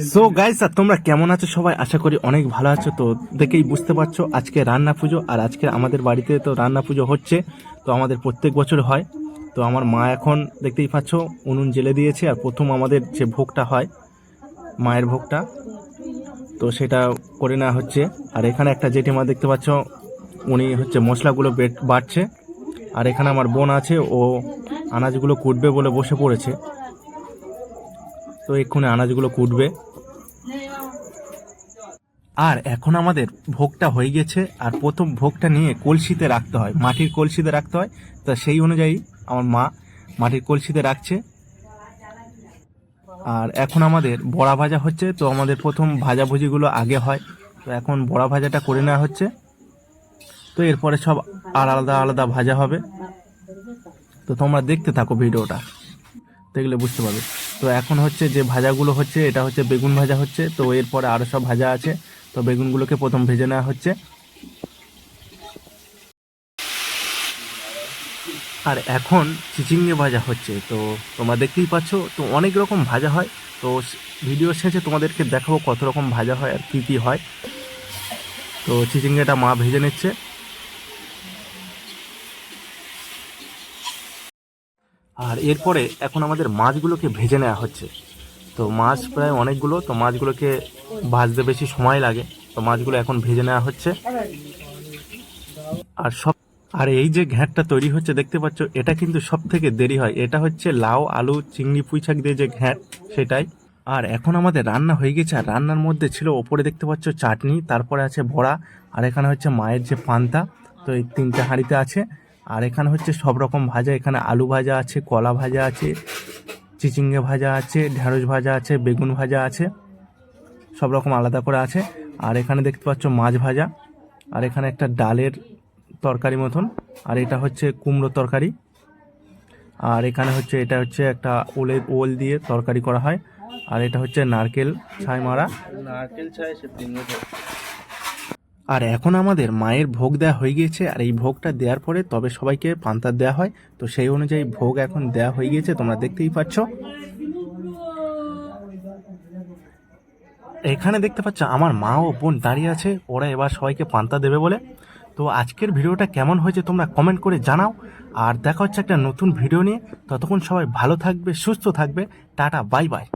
So guys আর তোমরা কেমন আছো? সবাই আশা করি অনেক ভালো আছো। তো দেখেই বুঝতে পারছ, আজকে রান্না পুজো আর আজকে আমাদের বাড়িতে তো রান্না পুজো হচ্ছে। তো আমাদের প্রত্যেক বছর হয়। তো আমার মা এখন দেখতেই পাচ্ছ, উনুন জেলে দিয়েছে আর প্রথম আমাদের যে ভোগটা হয়, মায়ের ভোগটা, তো সেটা করে নেওয়া হচ্ছে। আর এখানে একটা জেঠিমা দেখতে পাচ্ছ, উনি হচ্ছে মশলাগুলো বেট- বাটছে। আর এখানে আমার বোন আছে, ও আনাজগুলো কুটবে বলে বসে পড়েছে। তো এক্ষুনি আনাজগুলো কুটবে। আর এখন আমাদের ভোগটা হয়ে গেছে, আর প্রথম ভোগটা নিয়ে কলসিতে রাখতে হয়। মাটির কলসিতে রাখতে হয়। তা সেই অনুযায়ী আমার মা মাটির কলসিতে রাখছে। আর এখন আমাদের বড়া ভাজা হচ্ছে, তো আমাদের প্রথম ভাজাভুজিগুলো আগে হয়। তো এখন বড়া ভাজাটা করে নেওয়া হচ্ছে। তো এরপরে সব আলাদা আলাদা ভাজা হবে। তো তোমরা দেখতে থাকো ভিডিওটা। দেখলে বুঝতে পারবে। তো এখন হচ্ছে যে ভাজাগুলো হচ্ছে, এটা হচ্ছে বেগুন ভাজা হচ্ছে, তো এরপরে আরও সব ভাজা আছে, তো বেগুনগুলোকে প্রথম ভেজে নেওয়া হচ্ছে। আর এখন চিচিঙ্গে ভাজা হচ্ছে, তো তোমরা দেখতেই পাচ্ছ, তো অনেক রকম ভাজা হয়, তো ভিডিও শেষে তোমাদেরকে দেখাবো কত রকম ভাজা হয় আর কী কী হয়। তো চিচিঙ্গেটা মা ভেজে নিচ্ছে। আর এরপরে এখন আমাদের মাছগুলোকে ভেজে নেওয়া হচ্ছে। তো মাছ প্রায় অনেকগুলো, তো মাছগুলোকে ভাজতে বেশি সময় লাগে। তো মাছগুলো এখন ভেজে নেওয়া হচ্ছে। আর সব, আর এই যে ঘ্যাঁটটা তৈরি হচ্ছে, দেখতে পাচ্ছ, এটা কিন্তু সব থেকে দেরি হয়। এটা হচ্ছে লাউ, আলু, চিংড়ি, পুঁই শাক দিয়ে যে ঘ্যাঁট, সেটাই। আর এখন আমাদের রান্না হয়ে গেছে। আর রান্নার মধ্যে ছিল ওপরে দেখতে পাচ্ছ চাটনি, তারপরে আছে বড়া, আর এখানে হচ্ছে মায়ের যে পান্তা, তো এই তিনটে হাঁড়িতে আছে। আর এখানে হচ্ছে সব রকম ভাজা। এখানে আলু ভাজা আছে, কলা ভাজা আছে, চিচিঙ্গে ভাজা আছে, ঢেঁড়স ভাজা আছে, বেগুন ভাজা আছে, সব রকম আলাদা করে আছে। আর এখানে দেখতে পাচ্ছ মাছ ভাজা। আর এখানে একটা ডালের তরকারি মতন। আর এটা হচ্ছে কুমড়ো তরকারি। আর এখানে হচ্ছে, এটা হচ্ছে একটা ওলের ওল দিয়ে তরকারি করা হয়। আর এটা হচ্ছে নারকেল ছাই মারা। নারকেল চাই সে আর এখন আমাদের মায়ের ভোগ দেওয়া হয়ে গিয়েছে, আর এই ভোগটা দেওয়ার পরে তবে সবাইকে পান্তা দেওয়া হয়। তো সেই অনুযায়ী ভোগ এখন দেওয়া হয়ে গিয়েছে, তোমরা দেখতেই পাচ্ছ। এখানে দেখতে পাচ্ছ, আমার মা ও বোন দাঁড়িয়ে আছে, ওরা এবার সবাইকে পান্তা দেবে বলে। তো আজকের ভিডিওটা কেমন হয়েছে তোমরা কমেন্ট করে জানাও, আর দেখা হচ্ছে একটা নতুন ভিডিও নিয়ে। ততক্ষণ সবাই ভালো থাকবে, সুস্থ থাকবে। Tata, bye bye.